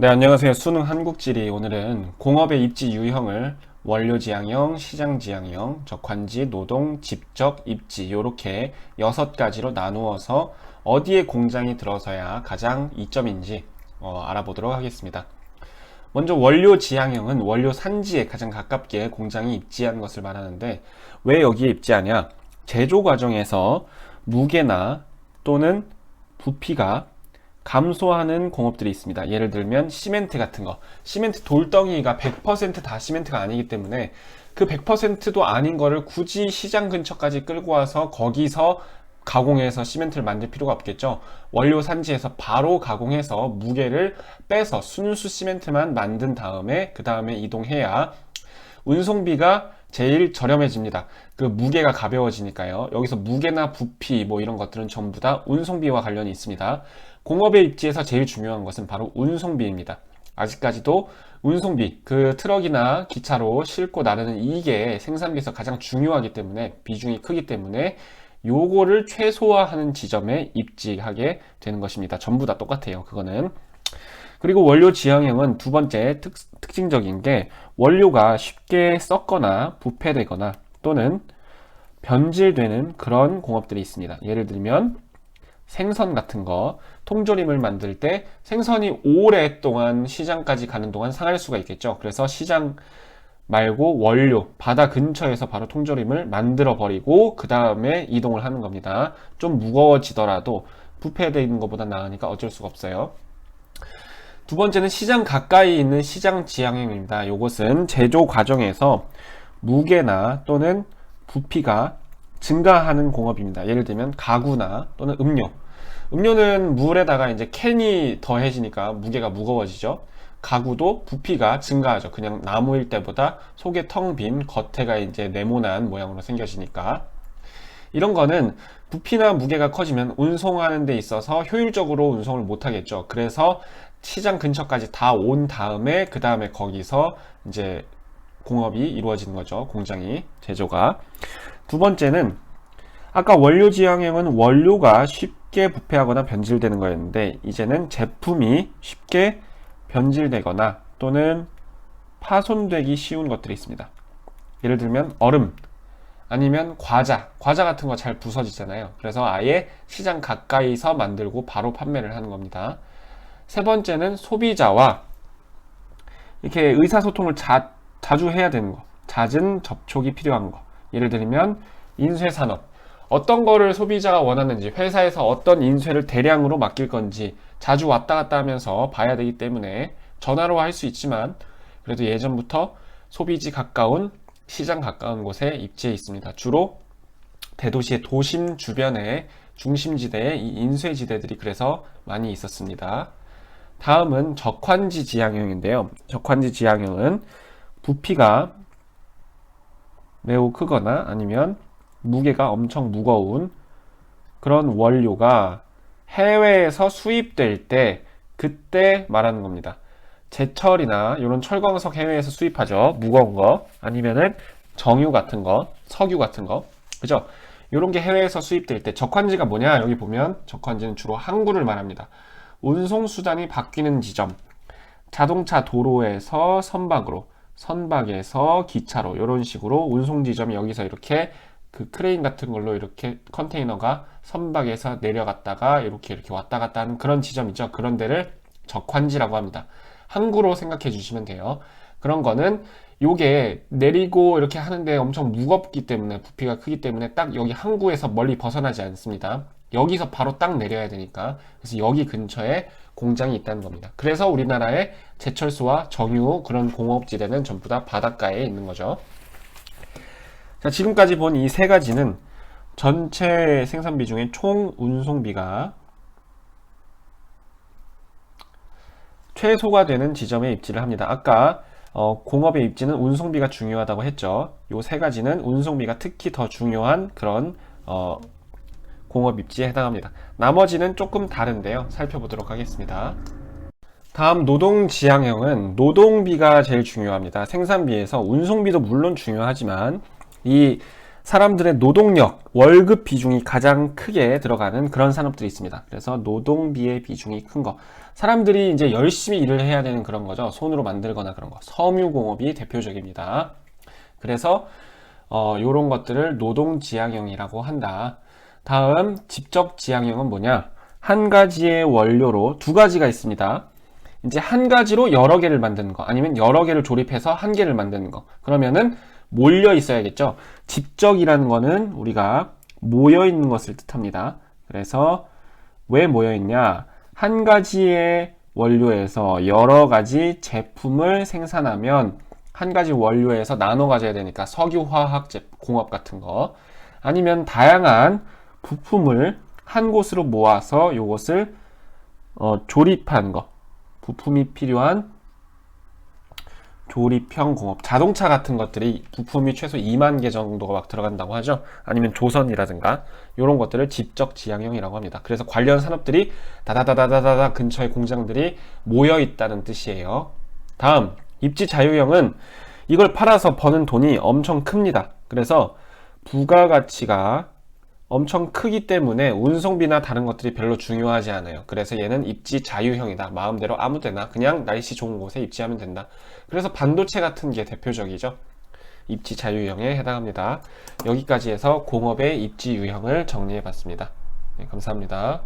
네, 안녕하세요. 수능 한국지리. 오늘은 공업의 입지 유형을 원료지향형, 시장지향형, 적환지, 노동, 집적, 입지 요렇게 여섯 가지로 나누어서 어디에 공장이 들어서야 가장 이점인지 어, 알아보도록 하겠습니다. 먼저 원료지향형은 원료 산지에 가장 가깝게 공장이 입지한 것을 말하는데 왜 여기에 입지하냐? 제조 과정에서 무게나 또는 부피가 감소하는 공업들이 있습니다. 예를 들면 시멘트 같은 거. 시멘트 돌덩이가 100%다 시멘트가 아니기 때문에 그 100%도 아닌 거를 굳이 시장 근처까지 끌고 와서 거기서 가공해서 시멘트를 만들 필요가 없겠죠. 원료 산지에서 바로 가공해서 무게를 빼서 순수 시멘트만 만든 다음에 그 다음에 이동해야 운송비가 제일 저렴해집니다. 그 무게가 가벼워지니까요. 여기서 무게나 부피 뭐 이런 것들은 전부 다 운송비와 관련이 있습니다. 공업의 입지에서 제일 중요한 것은 바로 운송비입니다. 아직까지도 운송비, 그 트럭이나 기차로 싣고 나르는 이게 생산비에서 가장 중요하기 때문에 비중이 크기 때문에 요거를 최소화하는 지점에 입지하게 되는 것입니다. 전부 다 똑같아요. 그거는. 그리고 원료 지향형은 두 번째 특, 특징적인 게 원료가 쉽게 썩거나 부패되거나 또는 변질되는 그런 공업들이 있습니다. 예를 들면 생선 같은 거 통조림을 만들 때 생선이 오랫동안 시장까지 가는 동안 상할 수가 있겠죠. 그래서 시장 말고 원료 바다 근처에서 바로 통조림을 만들어 버리고 그 다음에 이동을 하는 겁니다. 좀 무거워지더라도 부패되어 있는 것보다 나으니까 어쩔 수가 없어요. 두 번째는 시장 가까이 있는 시장 지향형입니다. 이것은 제조 과정에서 무게나 또는 부피가 증가하는 공업입니다. 예를 들면 가구나 또는 음료. 음료는 물에다가 이제 캔이 더해지니까 무게가 무거워지죠. 가구도 부피가 증가하죠. 그냥 나무일 때보다 속에 텅 빈 겉에가 이제 네모난 모양으로 생겨지니까. 이런 거는 부피나 무게가 커지면 운송하는 데 있어서 효율적으로 운송을 못 하겠죠. 그래서 시장 근처까지 다 온 다음에 그 다음에 거기서 이제 공업이 이루어지는 거죠. 공장이 제조가. 두 번째는 아까 원료 지향형은 원료가 쉽게 부패하거나 변질되는 거였는데 이제는 제품이 쉽게 변질되거나 또는 파손되기 쉬운 것들이 있습니다. 예를 들면 얼음 아니면 과자, 과자 같은 거 잘 부서지잖아요. 그래서 아예 시장 가까이서 만들고 바로 판매를 하는 겁니다. 세 번째는 소비자와 이렇게 의사소통을 자, 자주 해야 되는 거. 잦은 접촉이 필요한 거. 예를 들면 인쇄산업. 어떤 거를 소비자가 원하는지, 회사에서 어떤 인쇄를 대량으로 맡길 건지 자주 왔다 갔다 하면서 봐야 되기 때문에 전화로 할 수 있지만 그래도 예전부터 소비지 가까운 시장 가까운 곳에 입지해 있습니다. 주로 대도시의 도심 주변에 중심지대에 이 인쇄지대들이 그래서 많이 있었습니다. 다음은 적환지 지향형인데요. 적환지 지향형은 부피가 매우 크거나 아니면 무게가 엄청 무거운 그런 원료가 해외에서 수입될 때 그때 말하는 겁니다. 제철이나 이런 철광석 해외에서 수입하죠. 무거운 거 아니면은 정유 같은 거, 석유 같은 거, 그죠? 이런 게 해외에서 수입될 때 적환지가 뭐냐? 여기 보면 적환지는 주로 항구를 말합니다. 운송 수단이 바뀌는 지점, 자동차 도로에서 선박으로, 선박에서 기차로 이런 식으로 운송 지점이 여기서 이렇게 그 크레인 같은 걸로 이렇게 컨테이너가 선박에서 내려갔다가 이렇게 이렇게 왔다 갔다 하는 그런 지점이죠. 그런 데를 적환지라고 합니다. 항구로 생각해 주시면 돼요. 그런 거는 요게 내리고 이렇게 하는데 엄청 무겁기 때문에 부피가 크기 때문에 딱 여기 항구에서 멀리 벗어나지 않습니다. 여기서 바로 딱 내려야 되니까 그래서 여기 근처에 공장이 있다는 겁니다. 그래서 우리나라의 제철소와 정유 그런 공업지대는 전부 다 바닷가에 있는 거죠. 자, 지금까지 본 이 세 가지는 전체 생산비 중에 총 운송비가 최소가 되는 지점에 입지를 합니다. 아까 어, 공업의 입지는 운송비가 중요하다고 했죠. 요 세 가지는 운송비가 특히 더 중요한 그런 어, 공업 입지에 해당합니다. 나머지는 조금 다른데요. 살펴보도록 하겠습니다. 다음 노동 지향형은 노동비가 제일 중요합니다. 생산비에서 운송비도 물론 중요하지만 이 사람들의 노동력, 월급 비중이 가장 크게 들어가는 그런 산업들이 있습니다. 그래서 노동비의 비중이 큰 거. 사람들이 이제 열심히 일을 해야 되는 그런 거죠. 손으로 만들거나 그런 거. 섬유공업이 대표적입니다. 그래서 어, 요런 것들을 노동 지향형이라고 한다. 다음 직접 지향형은 뭐냐? 한 가지의 원료로 두 가지가 있습니다. 이제 한 가지로 여러 개를 만드는 거 아니면 여러 개를 조립해서 한 개를 만드는 거 그러면은 몰려 있어야겠죠? 집적이라는 거는 우리가 모여 있는 것을 뜻합니다. 그래서 왜 모여 있냐? 한 가지의 원료에서 여러 가지 제품을 생산하면 한 가지 원료에서 나눠 가져야 되니까 석유화학 제- 공업 같은 거. 아니면 다양한 부품을 한 곳으로 모아서 요것을 어, 조립한 거. 부품이 필요한 조립형 공업, 자동차 같은 것들이 부품이 최소 2만 개 정도가 막 들어간다고 하죠. 아니면 조선이라든가 이런 것들을 집적 지향형이라고 합니다. 그래서 관련 산업들이 다다다다다다 근처에 공장들이 모여 있다는 뜻이에요. 다음 입지 자유형은 이걸 팔아서 버는 돈이 엄청 큽니다. 그래서 부가가치가 엄청 크기 때문에 운송비나 다른 것들이 별로 중요하지 않아요. 그래서 얘는 입지 자유형이다. 마음대로 아무 데나 그냥 날씨 좋은 곳에 입지하면 된다. 그래서 반도체 같은 게 대표적이죠. 입지 자유형에 해당합니다. 여기까지 해서 공업의 입지 유형을 정리해 봤습니다. 네, 감사합니다.